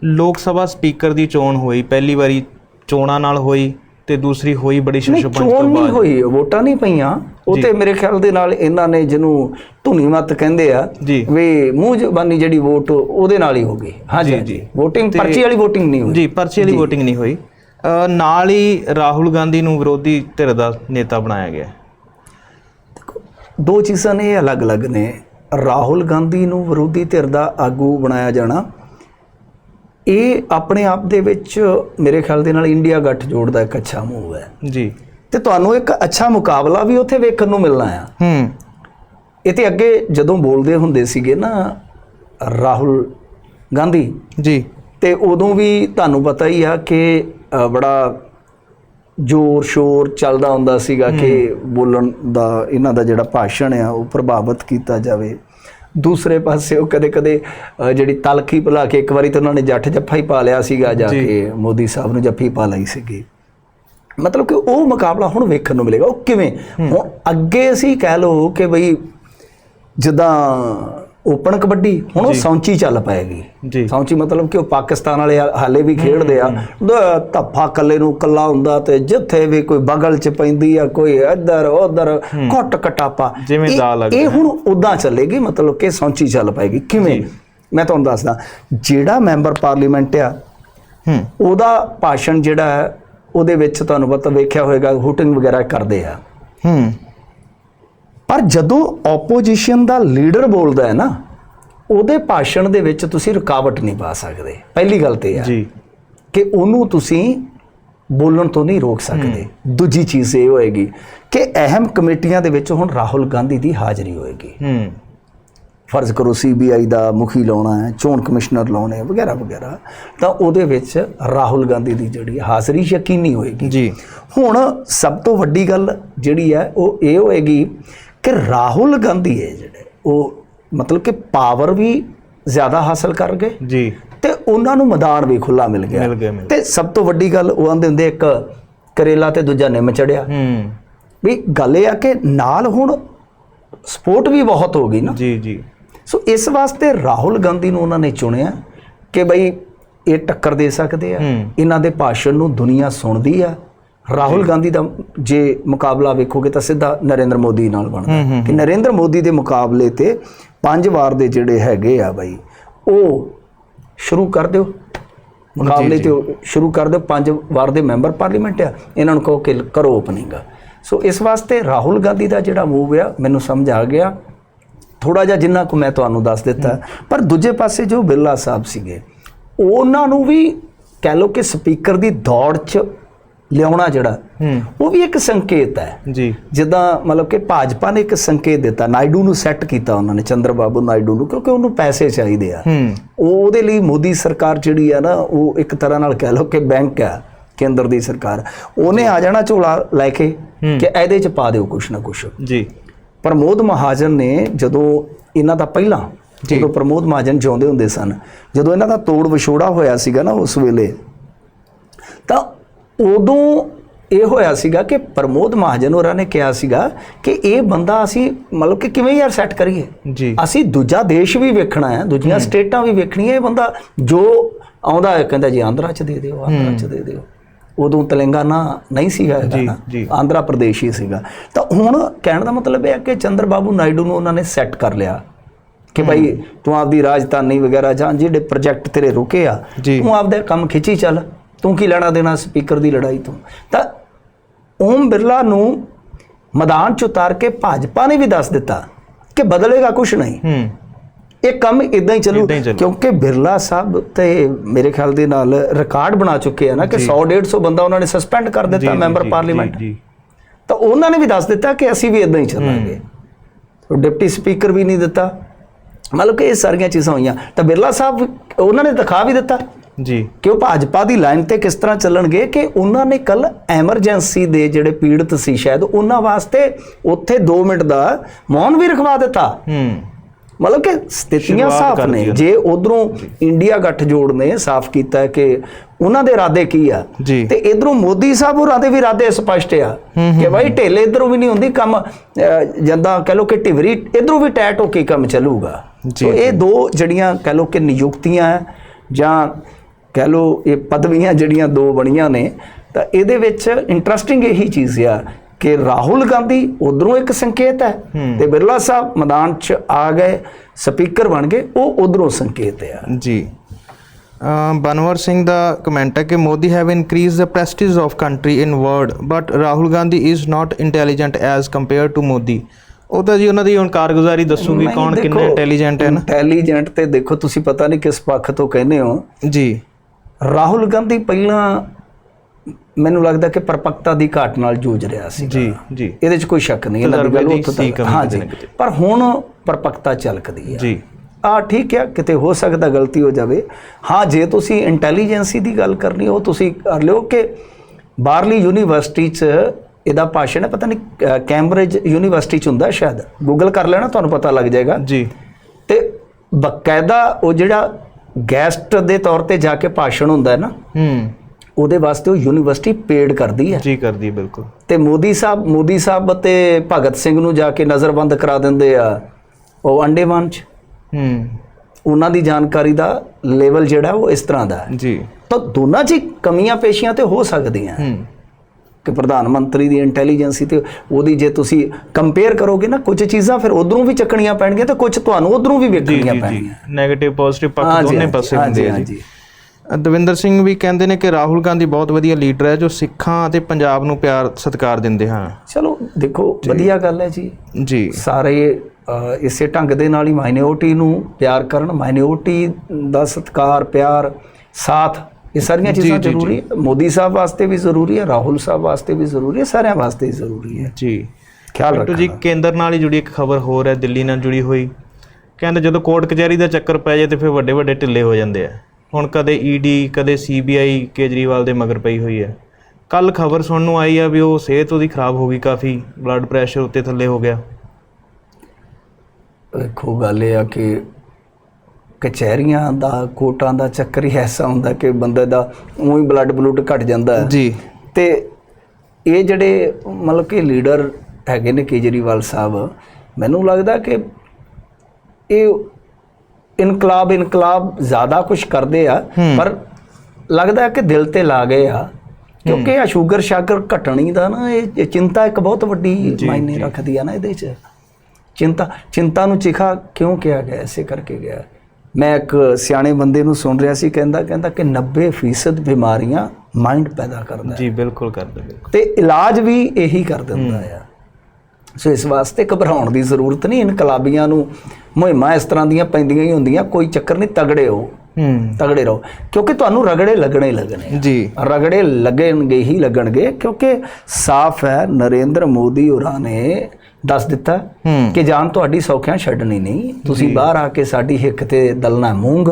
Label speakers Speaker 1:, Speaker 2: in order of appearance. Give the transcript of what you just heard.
Speaker 1: ਲੋਕ ਸਭਾ ਸਪੀਕਰ ਦੀ ਚੋਣ ਹੋਈ ਪਹਿਲੀ ਵਾਰੀ ਚੋਣਾਂ ਨਾਲ ਹੋਈ ਤੇ ਦੂਸਰੀ ਹੋਈ ਬੜੀ
Speaker 2: ਨਹੀਂ
Speaker 1: ਸ਼ਸ਼ਪੰਜ
Speaker 2: ਚੋਣ
Speaker 1: ਤੋਂ
Speaker 2: ਨਹੀਂ
Speaker 1: ਬਾਅਦ।
Speaker 2: ਹੋਈ ਵੋਟਾਂ ਨਹੀਂ ਪਈਆਂ। ਉਹ ਤੇ ਮੇਰੇ ਖਿਆਲ ਦੇ ਨਾਲ ਇਹਨਾਂ ਨੇ ਜਿਹਨੂੰ ਧੁਨੀ ਮਤ ਕਹਿੰਦੇ ਆ। ਵੀ ਮੂੰਹ ਜ਼ਬਾਨੀ ਜਿਹੜੀ ਵੋਟ ਉਹਦੇ ਨਾਲ ਹੀ ਹੋ ਗਈ। ਹਾਂਜੀ
Speaker 1: ਜੀ।
Speaker 2: VOTING ਪਰਚੀ ਵਾਲੀ VOTING ਨਹੀਂ ਹੋਈ।
Speaker 1: ਜੀ ਪਰਚੀ ਵਾਲੀ VOTING ਨਹੀਂ ਹੋਈ। ਨਾਲ ਹੀ ਰਾਹੁਲ ਗਾਂਧੀ ਨੂੰ ਵਿਰੋਧੀ ਧਿਰ ਦਾ ਨੇਤਾ ਬਣਾਇਆ ਗਿਆ।
Speaker 2: ਦੋ ਚੀਜ਼ਾਂ ਨੇ ਇਹ ਅਲੱਗ-ਅਲੱਗ ਨੇ। ਰਾਹੁਲ ਗਾਂਧੀ ਨੂੰ ਵਿਰੋਧੀ ਧਿਰ ਦਾ ਆਗੂ ਬਣਾਇਆ ਜਾਣਾ ਇਹ ਆਪਣੇ ਆਪ ਦੇ ਵਿੱਚ ਮੇਰੇ ਖਿਆਲ ਦੇ ਨਾਲ ਇੰਡੀਆ ਗੱਠਜੋੜ ਦਾ ਇੱਕ ਅੱਛਾ ਮੂਵ ਹੈ।
Speaker 1: ਜੀ।
Speaker 2: ਤੇ ਤੁਹਾਨੂੰ ਇੱਕ ਅੱਛਾ ਮੁਕਾਬਲਾ ਵੀ ਉੱਥੇ ਵੇਖਣ ਨੂੰ ਮਿਲਣਾ ਆ।
Speaker 1: ਹੂੰ।
Speaker 2: ਇਹ ਤੇ ਅੱਗੇ ਜਦੋਂ ਬੋਲਦੇ ਹੁੰਦੇ ਸੀਗੇ ਨਾ ਰਾਹੁਲ ਗਾਂਧੀ।
Speaker 1: ਜੀ।
Speaker 2: ਤੇ ਉਦੋਂ ਵੀ ਤੁਹਾਨੂੰ ਪਤਾ ਹੀ ਆ ਕਿ ਬੜਾ ਜ਼ੋਰ ਸ਼ੋਰ ਚੱਲਦਾ ਹੁੰਦਾ ਸੀਗਾ ਕਿ ਬੋਲਣ ਦਾ ਇਹਨਾਂ ਦਾ ਜਿਹੜਾ ਭਾਸ਼ਣ ਆ ਉਹ ਪ੍ਰਭਾਵਿਤ ਕੀਤਾ ਜਾਵੇ। ਦੂਸਰੇ ਪਾਸੇ ਉਹ ਕਦੇ-ਕਦੇ ਜਿਹੜੀ ਤਲਖੀ ਭੁਲਾ ਕੇ ਇੱਕ ਵਾਰੀ ਤਾਂ ਉਹਨਾਂ ਨੇ ਜੱਠ ਜੱਫਾ ਹੀ ਪਾ ਲਿਆ ਸੀਗਾ ਜਾ
Speaker 1: ਜੀ।
Speaker 2: ਕੇ ਮੋਦੀ ਸਾਹਿਬ ਨੂੰ ਜੱਫੀ ਪਾ ਲਈ ਸੀਗੀ। ਮਤਲਬ ਕਿ ਉਹ ਮੁਕਾਬਲਾ ਹੁਣ ਵੇਖਣ ਨੂੰ ਮਿਲੇਗਾ। ਉਹ ਕਿਵੇਂ? ਹੁਣ ਅੱਗੇ ਅਸੀਂ ਕਹਿ ਲਓ ਕਿ ਬਈ ਜਿੱਦਾਂ ਓਪਨ ਕਬੱਡੀ ਹੁਣ ਉਹ ਸੌਂਚੀ ਚੱਲ ਪਏਗੀ। ਸੌਂਚੀ ਮਤਲਬ ਕਿ ਉਹ ਪਾਕਿਸਤਾਨ ਵਾਲੇ ਹਾਲੇ ਵੀ ਖੇਡਦੇ ਆ। ਧੱਫਾ ਕੱਲੇ ਨੂੰ ਕੱਲਾ ਹੁੰਦਾ ਤੇ ਜਿੱਥੇ ਵੀ ਕੋਈ ਬਗਲ ਚ ਪੈਂਦੀ ਆ ਕੋਈ ਇੱਧਰ ਉਧਰ ਘੁੱਟ ਕਟਾਪਾ।
Speaker 1: ਜਿਵੇਂ
Speaker 2: ਇਹ-
Speaker 1: ਦਾ ਲੱਗਦਾ
Speaker 2: ਇਹ ਹੁਣ ਉਦਾਂ ਚੱਲੇਗੀ ਮਤਲਬ ਕਿ ਸੌਂਚੀ ਚੱਲ ਪਏਗੀ। ਕਿਵੇਂ? ਮੈਂ ਤੁਹਾਨੂੰ ਦੱਸਦਾ ਜਿਹੜਾ ਮੈਂਬਰ ਪਾਰਲੀਮੈਂਟ ਆ
Speaker 1: ਹੂੰ।
Speaker 2: ਉਹਦਾ ਭਾਸ਼ਣ ਜਿਹੜਾ ਹੈ ਉਹਦੇ ਵਿੱਚ ਤੁਹਾਨੂੰ ਪਤਾ ਵੇਖਿਆ ਹੋਵੇਗਾ ਹੁਟਿੰਗ ਵਗੈਰਾ ਕਰਦੇ ਆ।
Speaker 1: ਹੂੰ।
Speaker 2: ਪਰ ਜਦੋਂ ਆਪੋਜੀਸ਼ਨ ਦਾ ਲੀਡਰ ਬੋਲਦਾ ਹੈ ਨਾ ਉਹਦੇ ਭਾਸ਼ਣ ਦੇ ਵਿੱਚ ਤੁਸੀਂ ਰੁਕਾਵਟ ਨਹੀਂ ਪਾ ਸਕਦੇ। ਪਹਿਲੀ ਗੱਲ ਤੇ ਹੈ
Speaker 1: ਜੀ।
Speaker 2: ਕਿ ਉਹਨੂੰ ਤੁਸੀਂ ਬੋਲਣ ਤੋਂ ਨਹੀਂ ਰੋਕ ਸਕਦੇ। ਦੂਜੀ ਚੀਜ਼ ਇਹ ਹੋਏਗੀ ਕਿ ਅਹਿਮ ਕਮੇਟੀਆਂ ਦੇ ਵਿੱਚ ਹੁਣ ਰਾਹੁਲ ਗਾਂਧੀ ਦੀ ਹਾਜ਼ਰੀ ਹੋਏਗੀ।
Speaker 1: ਹੂੰ।
Speaker 2: ਫਰਜ਼ ਕਰੋ ਸੀਬੀਆਈ ਦਾ ਮੁਖੀ ਲਾਉਣਾ ਹੈ ਚੋਣ ਕਮਿਸ਼ਨਰ ਲਾਉਣੇ ਵਗੈਰਾ ਵਗੈਰਾ। ਤਾਂ ਉਹਦੇ ਵਿੱਚ ਰਾਹੁਲ ਗਾਂਧੀ ਦੀ ਜਿਹੜੀ ਹਾਜ਼ਰੀ ਯਕੀਨੀ ਹੋਏਗੀ।
Speaker 1: ਜੀ।
Speaker 2: ਹੁਣ ਸਭ ਤੋਂ ਵੱਡੀ ਗੱਲ ਜਿਹੜੀ ਹੈ ਉਹ ਇਹ ਹੋਏਗੀ ਕਿ ਰਾਹੁਲ ਗਾਂਧੀ ਹੈ ਜਿਹੜੇ ਉਹ ਮਤਲਬ ਕਿ ਪਾਵਰ ਵੀ ਜ਼ਿਆਦਾ ਹਾਸਲ ਕਰ ਗਏ
Speaker 1: ਜੀ।
Speaker 2: ਤੇ ਉਹਨਾਂ ਨੂੰ ਮੈਦਾਨ ਵੀ ਖੁੱਲਾ ਮਿਲ ਗਿਆ।
Speaker 1: ਮਿਲ ਗਿਆ
Speaker 2: ਤੇ ਸਭ ਤੋਂ ਵੱਡੀ ਗੱਲ ਉਹ ਆਂਦੇ ਹੁੰਦੇ ਇੱਕ ਕਰੇਲਾ ਤੇ ਦੂਜਾ ਨਿੰਮ ਚੜਿਆ।
Speaker 1: ਹੂੰ।
Speaker 2: ਵੀ ਗੱਲ ਇਹ ਆ ਕਿ ਨਾਲ ਹੁਣ ਸਪੋਰਟ ਵੀ ਬਹੁਤ ਹੋ ਗਈ ਨਾ।
Speaker 1: ਜੀ ਜੀ।
Speaker 2: ਸੋ ਇਸ ਵਾਸਤੇ ਰਾਹੁਲ ਗਾਂਧੀ ਨੂੰ ਉਹਨਾਂ ਨੇ ਚੁਣਿਆ ਕਿ ਬਈ ਇਹ ਟੱਕਰ ਦੇ ਸਕਦੇ ਆ। ਇਹਨਾਂ ਦੇ ਭਾਸ਼ਣ ਨੂੰ ਦੁਨੀਆ ਸੁਣਦੀ ਆ। ਰਾਹੁਲ ਗਾਂਧੀ ਦਾ ਜੇ ਮੁਕਾਬਲਾ ਵੇਖੋਗੇ ਤਾਂ ਸਿੱਧਾ ਨਰਿੰਦਰ ਮੋਦੀ ਨਾਲ ਬਣਦਾ। ਕਿ ਨਰਿੰਦਰ ਮੋਦੀ ਦੇ ਮੁਕਾਬਲੇ ਤੇ ਪੰਜ ਵਾਰ ਦੇ ਜਿਹੜੇ ਹੈਗੇ ਆ ਬਈ ਉਹ ਸ਼ੁਰੂ ਕਰ ਦਿਓ। ਮੁਕਾਬਲੇ ਤੇ ਸ਼ੁਰੂ ਕਰ ਦਿਓ ਪੰਜ ਵਾਰ ਦੇ ਮੈਂਬਰ ਪਾਰਲੀਮੈਂਟ ਆ ਇਹਨਾਂ ਨੂੰ ਕਹੋ ਕਿ ਕਰੋ ਓਪਨਿੰਗ ਸੋ ਇਸ ਵਾਸਤੇ ਰਾਹੁਲ ਗਾਂਧੀ ਦਾ ਜਿਹੜਾ ਮੂਵ ਆ ਮੈਨੂੰ ਸਮਝ ਆ ਗਿਆ। ਥੋੜਾ ਜਿਹਾ ਜਿੰਨਾ ਕੁ ਮੈਂ ਤੁਹਾਨੂੰ ਦੱਸ ਦਿੱਤਾ ਪਰ ਦੂਜੇ ਪਾਸੇ ਜੋ ਬਿਰਲਾ ਸਾਹਿਬ ਸੀਗੇ ਉਹਨਾਂ ਨੂੰ ਵੀ ਕਹਿ ਲਓ ਕਿ ਸਪੀਕਰ ਦੀ ਦੌੜ 'ਚ ਲਿਆਉਣਾ ਜਿਹੜਾ ਉਹ ਵੀ ਇੱਕ ਸੰਕੇਤ ਹੈ।
Speaker 1: ਜੀ।
Speaker 2: ਜਿੱਦਾਂ ਮਤਲਬ ਕਿ ਭਾਜਪਾ ਨੇ ਇੱਕ ਸੰਕੇਤ ਦਿੱਤਾ ਨਾਇਡੂ ਨੂੰ ਸੈੱਟ ਕੀਤਾ ਉਹਨਾਂ ਨੇ ਚੰਦਰਬਾਬੂ ਨਾਇਡੂ ਨੂੰ ਕਿਉਂਕਿ ਉਹਨੂੰ ਪੈਸੇ ਚਾਹੀਦੇ ਆ। ਉਹ ਉਹਦੇ ਲਈ ਮੋਦੀ ਸਰਕਾਰ ਜਿਹੜੀ ਆ ਨਾ ਉਹ ਇੱਕ ਤਰ੍ਹਾਂ ਨਾਲ ਕਹਿ ਲਓ ਕਿ ਬੈਂਕ ਆ ਕੇਂਦਰ ਦੀ ਸਰਕਾਰ। ਉਹਨੇ ਆ ਜਾਣਾ ਝੋਲਾ ਲੈ ਕੇ ਕਿ ਇਹਦੇ 'ਚ ਪਾ ਦਿਓ ਕੁਛ ਨਾ ਕੁਛ।
Speaker 1: ਜੀ।
Speaker 2: ਪ੍ਰਮੋਦ ਮਹਾਜਨ ਨੇ ਜਦੋਂ ਇਹਨਾਂ ਦਾ ਪਹਿਲਾਂ ਜਦੋਂ ਪ੍ਰਮੋਦ ਮਹਾਜਨ ਜਿਉਂਦੇ ਹੁੰਦੇ ਸਨ ਜਦੋਂ ਇਹਨਾਂ ਦਾ ਤੋੜ ਵਿਛੋੜਾ ਹੋਇਆ ਸੀਗਾ ਨਾ ਉਸ ਵੇਲੇ ਤਾਂ ਉਦੋਂ ਇਹ ਹੋਇਆ ਸੀਗਾ ਕਿ ਪ੍ਰਮੋਦ ਮਹਾਜਨ ਹੋਰਾਂ ਨੇ ਕਿਹਾ ਸੀਗਾ ਕਿ ਇਹ ਬੰਦਾ ਅਸੀਂ ਮਤਲਬ ਕਿ ਕਿਵੇਂ ਯਾਰ ਸੈੱਟ ਕਰੀਏ?
Speaker 1: ਜੀ।
Speaker 2: ਅਸੀਂ ਦੂਜਾ ਦੇਸ਼ ਵੀ ਵੇਖਣਾ ਹੈ ਦੂਜੀਆਂ ਸਟੇਟਾਂ ਵੀ ਵੇਖਣੀਆਂ ਇਹ ਬੰਦਾ ਜੋ ਆਉਂਦਾ ਹੈ ਕਹਿੰਦਾ ਜੀ ਆਂਧਰਾ ਚ ਦੇ ਦਿਓ ਆਂਧਰਾ ਚ ਦੇ ਦਿਓ। ਉਦੋਂ ਤੇਲੰਗਾਨਾ ਨਹੀਂ ਸੀਗਾ
Speaker 1: ਜੀ।
Speaker 2: ਆਂਧਰਾ ਪ੍ਰਦੇਸ਼ ਹੀ ਸੀਗਾ। ਤਾਂ ਹੁਣ ਕਹਿਣ ਦਾ ਮਤਲਬ ਇਹ ਹੈ ਕਿ ਚੰਦਰਬਾਬੂ ਨਾਇਡੂ ਨੂੰ ਉਹਨਾਂ ਨੇ ਸੈੱਟ ਕਰ ਲਿਆ ਕਿ ਭਾਈ ਤੂੰ ਆਪਦੀ ਰਾਜਧਾਨੀ ਵਗੈਰਾ ਜਾਂ ਜਿਹੜੇ ਪ੍ਰੋਜੈਕਟ ਤੇਰੇ ਰੁਕੇ ਆ। ਤੂੰ ਆਪਦਾ ਕੰਮ ਖਿੱਚੀ ਚੱਲ। ਤੂੰ ਕੀ ਲੈਣਾ ਦੇਣਾ ਸਪੀਕਰ ਦੀ ਲੜਾਈ ਤੋਂ? ਤਾਂ ਓਮ ਬਿਰਲਾ ਨੂੰ ਮੈਦਾਨ ਚ ਉਤਾਰ ਕੇ ਭਾਜਪਾ ਨੇ ਵੀ ਦੱਸ ਦਿੱਤਾ ਕਿ ਬਦਲੇਗਾ ਕੁਝ ਨਹੀਂ।
Speaker 1: ਹੂੰ।
Speaker 2: ਇਹ ਕੰਮ ਇਦਾਂ ਹੀ ਚੱਲੂ। ਕਿਉਂਕਿ ਬਿਰਲਾ ਸਾਹਿਬ ਤੇ ਮੇਰੇ ਖਿਆਲ ਦੇ ਨਾਲ ਰਿਕਾਰਡ ਬਣਾ ਚੁੱਕੇ ਆ ਨਾ ਕਿ 100 150 ਬੰਦਾ ਉਹਨਾਂ ਨੇ ਸਸਪੈਂਡ ਕਰ ਦਿੱਤਾ ਮੈਂਬਰ ਪਾਰਲੀਮੈਂਟ ਤਾਂ ਉਹਨਾਂ ਨੇ ਵੀ ਦੱਸ ਦਿੱਤਾ ਕਿ ਅਸੀਂ ਵੀ ਇਦਾਂ ਹੀ ਚੱਲਾਂਗੇ। ਡਿਪਟੀ ਸਪੀਕਰ ਵੀ ਨਹੀਂ ਦਿੱਤਾ। ਮਤਲਬ ਕਿ ਇਹ ਸਾਰੀਆਂ ਚੀਜ਼ਾਂ ਹੋਈਆਂ। ਤਾਂ ਬਿਰਲਾ ਸਾਹਿਬ ਉਹਨਾਂ ਨੇ ਦਿਖਾ ਵੀ ਦਿੱਤਾ।
Speaker 1: ਜੀ।
Speaker 2: ਕਿ ਉਹ ਭਾਜਪਾ ਦੀ ਲਾਈਨ ਤੇ ਕਿਸ ਤਰ੍ਹਾਂ ਚੱਲਣਗੇ ਕਿ ਉਹਨਾਂ ਨੇ ਕੱਲ ਐਮਰਜੈਂਸੀ ਦੇ ਜਿਹੜੇ ਪੀੜਤ ਸੀ ਸ਼ਾਇਦ ਉਹਨਾਂ ਵਾਸਤੇ ਉੱਥੇ 2 ਮਿੰਟ ਦਾ ਮੌਨ ਵੀ ਰਖਵਾ ਦਿੱਤਾ।
Speaker 1: ਹੂੰ।
Speaker 2: ਮਤਲਬ ਕਿ ਸਥਿਤੀਆਂ ਸਾਫ਼ ਨੇ। ਜੇ ਉਧਰੋਂ ਇੰਡੀਆ ਗੱਠਜੋੜ ਨੇ ਸਾਫ਼ ਕੀਤਾ ਕਿ ਉਹਨਾਂ ਦੇ ਇਰਾਦੇ ਕੀ ਆ। ਤੇ ਇਧਰੋਂ ਮੋਦੀ ਸਾਹਿਬ ਹੋਰਾਂ ਦੇ ਵੀ ਇਰਾਦੇ ਸਪਸ਼ਟ ਆ ਕਿ ਭਾਈ ਢੇਲੇ ਇਧਰੋਂ ਵੀ ਨਹੀਂ ਹੁੰਦੀ ਕੰਮ ਜਦਾਂ ਕਹ ਲੋ ਕਿ ਢਿਵਰੀ ਇਧਰੋਂ ਵੀ ਟੈਟ ਹੋ ਕੇ ਕੰਮ ਚੱਲੂਗਾ। ਸੋ ਇਹ ਦੋ ਜਿਹੜੀਆਂ ਕਹ ਲੋ ਕਿ ਨਿਯੁਕਤੀਆਂ ਜਾਂ ਕਹਿ ਲਓ ਇਹ ਪਦਵੀਆਂ ਜਿਹੜੀਆਂ ਦੋ ਬਣੀਆਂ ਨੇ ਤਾਂ ਇਹਦੇ ਵਿੱਚ ਇੰਟਰਸਟਿੰਗ ਇਹੀ ਚੀਜ਼ ਆ ਕਿ ਰਾਹੁਲ ਗਾਂਧੀ ਉਧਰੋਂ ਇੱਕ ਸੰਕੇਤ ਹੈ ਤੇ ਬਿਰਲਾ ਸਾਹਿਬ ਮੈਦਾਨ 'ਚ ਆ ਗਏ ਸਪੀਕਰ ਬਣ ਗਏ ਉਹ ਉਧਰੋਂ ਸੰਕੇਤ ਆ।
Speaker 1: ਜੀ। ਬਨਵਰ ਸਿੰਘ ਦਾ ਕਮੈਂਟ ਹੈ ਕਿ Modi have increase the prestige of country in world but Rahul Gandhi is not intelligent as compare to Modi. ਉਹ ਤਾਂ ਜੀ ਉਹਨਾਂ ਦੀ ਹੁਣ ਕਾਰਗੁਜ਼ਾਰੀ ਦੱਸੂਗੀ ਕੌਣ ਕਿੰਨਾ ਇੰਟੈਲੀਜੈਂਟ ਹੈ ਨਾ।
Speaker 2: ਇੰਟੈਲੀਜੈਂਟ ਤੇ ਦੇਖੋ ਤੁਸੀਂ ਪਤਾ ਨਹੀਂ ਕਿਸ ਪੱਖ ਤੋਂ ਕਹਿੰਦੇ ਹੋ।
Speaker 1: ਜੀ।
Speaker 2: ਰਾਹੁਲ ਗਾਂਧੀ ਪਹਿਲਾਂ ਮੈਨੂੰ ਲੱਗਦਾ ਕਿ ਪਰਪੱਕਤਾ ਦੀ ਘਾਟ ਨਾਲ ਜੂਝ ਰਿਹਾ ਸੀ।
Speaker 1: ਜੀ ਜੀ।
Speaker 2: ਇਹਦੇ 'ਚ ਕੋਈ ਸ਼ੱਕ ਨਹੀਂ ਇਹਨਾਂ ਦੀ ਗੱਲ ਉੱਥੋਂ ਤੱਕ ਹਾਂ ਜੀ। ਪਰ ਹੁਣ ਪਰਪੱਕਤਾ ਝਲਕਦੀ ਹੈ
Speaker 1: ਜੀ।
Speaker 2: ਆ ਠੀਕ ਹੈ ਕਿਤੇ ਹੋ ਸਕਦਾ ਗਲਤੀ ਹੋ ਜਾਵੇ। ਹਾਂ ਜੇ ਤੁਸੀਂ ਇੰਟੈਲੀਜੈਂਸੀ ਦੀ ਗੱਲ ਕਰਨੀ ਉਹ ਤੁਸੀਂ ਕਰ ਲਿਓ ਕਿ ਬਾਹਰਲੀ ਯੂਨੀਵਰਸਿਟੀ 'ਚ ਇਹਦਾ ਭਾਸ਼ਣ ਹੈ ਪਤਾ ਨਹੀਂ ਕੈਂਬਰਿਜ ਯੂਨੀਵਰਸਿਟੀ 'ਚ ਹੁੰਦਾ ਹੈ ਸ਼ਾਇਦ। ਗੂਗਲ ਕਰ ਲੈਣਾ ਤੁਹਾਨੂੰ ਪਤਾ ਲੱਗ ਜਾਏਗਾ।
Speaker 1: ਜੀ।
Speaker 2: ਤੇ ਬਕਾਇਦਾ ਉਹ ਜਿਹੜਾ ਗੈਸਟ ਦੇ ਤੌਰ ਤੇ ਜਾ ਕੇ ਭਾਸ਼ਣ ਹੁੰਦਾ ਹੈ ਨਾ
Speaker 1: ਹੂੰ।
Speaker 2: ਉਹਦੇ ਵਾਸਤੇ ਉਹ ਯੂਨੀਵਰਸਿਟੀ ਪੇਡ ਕਰਦੀ ਹੈ।
Speaker 1: ਜੀ ਕਰਦੀ ਹੈ ਬਿਲਕੁਲ।
Speaker 2: ਤੇ ਮੋਦੀ ਸਾਹਿਬ ਮੋਦੀ ਸਾਹਿਬ ਤੇ ਭਗਤ ਸਿੰਘ ਨੂੰ ਜਾ ਕੇ ਨਜ਼ਰਬੰਦ ਕਰਾ ਦਿੰਦੇ ਆ ਉਹ ਅੰਡੇਮਾਨ ਚ।
Speaker 1: ਹੂੰ।
Speaker 2: ਉਹਨਾਂ ਦੀ ਜਾਣਕਾਰੀ ਦਾ ਲੈਵਲ ਜਿਹੜਾ ਉਹ ਇਸ ਤਰ੍ਹਾਂ ਦਾ ਹੈ।
Speaker 1: ਜੀ।
Speaker 2: ਤਾਂ ਦੋਨਾਂ 'ਚ ਕਮੀਆਂ ਪੇਸ਼ੀਆਂ ਤੇ ਹੋ ਸਕਦੀਆਂ।
Speaker 1: ਹੂੰ।
Speaker 2: ਕਿ ਪ੍ਰਧਾਨ ਮੰਤਰੀ ਦੀ ਇੰਟੈਲੀਜੈਂਸੀ ਤੇ ਉਹਦੀ ਜੇ ਤੁਸੀਂ ਕੰਪੇਅਰ ਕਰੋਗੇ ਨਾ ਕੁਝ ਚੀਜ਼ਾਂ ਫਿਰ ਉਧਰੋਂ ਵੀ ਚੱਕਣੀਆਂ ਪੈਣਗੀਆਂ ਤੇ ਕੁਝ ਤੁਹਾਨੂੰ ਉਧਰੋਂ ਵੀ ਵੇਖਣੀਆਂ ਪੈਣਗੀਆਂ।
Speaker 1: 네ਗੇਟਿਵ ਪੋਜ਼ਿਟਿਵ ਪੱਖ ਦੋਨੇ ਪਾਸੇ ਹੁੰਦੇ ਆ ਜੀ। ਦਵਿੰਦਰ ਸਿੰਘ ਵੀ ਕਹਿੰਦੇ ਨੇ ਕਿ ਰਾਹੁਲ ਗਾਂਧੀ ਬਹੁਤ ਵਧੀਆ ਲੀਡਰ ਹੈ ਜੋ ਸਿੱਖਾਂ ਅਤੇ ਪੰਜਾਬ ਨੂੰ ਪਿਆਰ ਸਤਿਕਾਰ ਦਿੰਦੇ ਹਨ।
Speaker 2: ਚਲੋ ਦੇਖੋ ਵਧੀਆ ਗੱਲ ਹੈ ਜੀ।
Speaker 1: ਜੀ।
Speaker 2: ਸਾਰੇ ਇਸੇ ਢੰਗ ਦੇ ਨਾਲ ਹੀ ਮਾਈਨੋਰਟੀ ਨੂੰ ਪਿਆਰ ਕਰਨ ਮਾਈਨੋਰਟੀ ਦਾ ਸਤਿਕਾਰ ਪਿਆਰ ਸਾਥ ਇਹ ਸਾਰੀਆਂ ਚੀਜ਼ਾਂ ਜ਼ਰੂਰੀ ਹੈ। ਮੋਦੀ ਸਾਹਿਬ ਵਾਸਤੇ ਵੀ ਜ਼ਰੂਰੀ ਹੈ ਰਾਹੁਲ ਸਾਹਿਬ ਵਾਸਤੇ ਵੀ ਜ਼ਰੂਰੀ ਹੈ ਸਾਰਿਆਂ ਵਾਸਤੇ ਹੀ ਜ਼ਰੂਰੀ ਹੈ।
Speaker 1: ਜੀ।
Speaker 2: ਖਿਆਲ
Speaker 1: ਬਿੱਟੂ
Speaker 2: ਰੱਖੋ
Speaker 1: ਜੀ ਕੇਂਦਰ ਨਾਲ ਹੀ ਜੁੜੀ ਇੱਕ ਖਬਰ ਹੋਰ ਹੈ ਦਿੱਲੀ ਨਾਲ ਜੁੜੀ ਹੋਈ। ਕਹਿੰਦੇ ਜਦੋਂ ਕੋਰਟ ਕਚਹਿਰੀ ਦਾ ਚੱਕਰ ਪੈ ਜਾਏ ਤੇ ਫਿਰ ਵੱਡੇ ਵੱਡੇ ਢਿੱਲੇ ਹੋ ਜਾਂਦੇ ਆ। ਹੁਣ ਕਦੇ ਈਡੀ ਕਦੇ ਸੀਬੀਆਈ ਕੇਜਰੀਵਾਲ ਦੇ ਮਗਰ ਪਈ ਹੋਈ ਹੈ। ਕੱਲ ਖਬਰ ਸੁਣਨ ਨੂੰ ਆਈ ਆ ਵੀ ਉਹ ਸਿਹਤ ਉਹਦੀ ਖਰਾਬ ਹੋ ਗਈ ਕਾਫੀ ਬਲੱਡ ਪ੍ਰੈਸ਼ਰ ਉੱਤੇ ਥੱਲੇ ਹੋ ਗਿਆ।
Speaker 2: ਵੇਖੋ ਗੱਲ ਇਹ ਆ ਕਿ ਕਚਹਿਰੀਆਂ ਦਾ ਕੋਟਾਂ ਦਾ ਚੱਕਰ ਹੀ ਐਸਾ ਹੁੰਦਾ ਕਿ ਬੰਦੇ ਦਾ ਉਹੀ ਬਲੱਡ ਬਲੂਡ ਘਟ ਜਾਂਦਾ ਹੈ।
Speaker 1: ਜੀ।
Speaker 2: ਤੇ ਇਹ ਜਿਹੜੇ ਮਤਲਬ ਕਿ ਲੀਡਰ ਹੈਗੇ ਨੇ ਕੇਜਰੀਵਾਲ ਸਾਹਿਬ ਮੈਨੂੰ ਲੱਗਦਾ ਕਿ ਇਹ ਇਨਕਲਾਬ ਇਨਕਲਾਬ ਜ਼ਿਆਦਾ ਕੁਝ ਕਰਦੇ ਆ ਪਰ ਲੱਗਦਾ ਕਿ ਦਿਲ ਤੇ ਲਾ ਗਏ ਆ। ਕਿਉਂਕਿ ਆ ਸ਼ੂਗਰ ਸ਼ਾਗਰ ਘਟਣੀ ਦਾ ਨਾ ਇਹ ਇਹ ਚਿੰਤਾ ਇੱਕ ਬਹੁਤ ਵੱਡੀ ਮਾਇਨੇ ਰੱਖਦੀ ਆ ਨਾ ਇਹਦੇ 'ਚ। ਚਿੰਤਾ ਚਿੰਤਾ ਨੂੰ ਚਿਖਾ ਕਿਉਂ ਕਿਹਾ ਗਿਆ ਐਸੇ ਕਰਕੇ ਗਿਆ। ਮੈਂ ਇੱਕ ਸਿਆਣੇ ਬੰਦੇ ਨੂੰ ਸੁਣ ਰਿਹਾ ਸੀ ਕਹਿੰਦਾ ਕਹਿੰਦਾ ਕਿ 90% ਬਿਮਾਰੀਆਂ ਮਾਈਂਡ ਪੈਦਾ ਕਰਦਾ ਹੈ।
Speaker 1: ਜੀ ਬਿਲਕੁਲ ਕਰਦੇ ਬਿਲਕੁਲ।
Speaker 2: ਤੇ ਇਲਾਜ ਵੀ ਇਹੀ ਕਰ ਦਿੰਦਾ ਆ ਸੋ ਇਸ ਵਾਸਤੇ ਘਬਰਾਉਣ ਦੀ ਜ਼ਰੂਰਤ ਨਹੀਂ ਇਨਕਲਾਬੀਆਂ ਨੂੰ ਮੁਹਿੰਮਾਂ ਇਸ ਤਰ੍ਹਾਂ ਦੀਆਂ ਪੈਂਦੀਆਂ ਹੀ ਹੁੰਦੀਆਂ ਕੋਈ ਚੱਕਰ ਨਹੀਂ ਤਗੜੇ ਹੂੰ। ਤਗੜੇ ਰਹੋ। ਕਿਉਂਕਿ ਤੁਹਾਨੂੰ ਰਗੜੇ ਲੱਗਣੇ ਹੀ ਲੱਗਣੇ।
Speaker 1: ਜੀ।
Speaker 2: ਰਗੜੇ ਲੱਗਣਗੇ ਹੀ ਲੱਗਣਗੇ ਕਿਉਂਕਿ ਸਾਫ਼ ਹੈ ਨਰਿੰਦਰ ਮੋਦੀ ਹੋਰਾਂ ਨੇ ਦੱਸ ਦਿੱਤਾ ਕਿ ਜਾਨ ਤੁਹਾਡੀ ਸੌਖਿਆਂ ਛੱਡਣੀ ਨਹੀਂ। ਤੁਸੀਂ ਬਾਹਰ ਆ ਕੇ ਸਾਡੀ ਹਿੱਕ ਤੇ ਦਲਣਾ ਮੂੰਗ।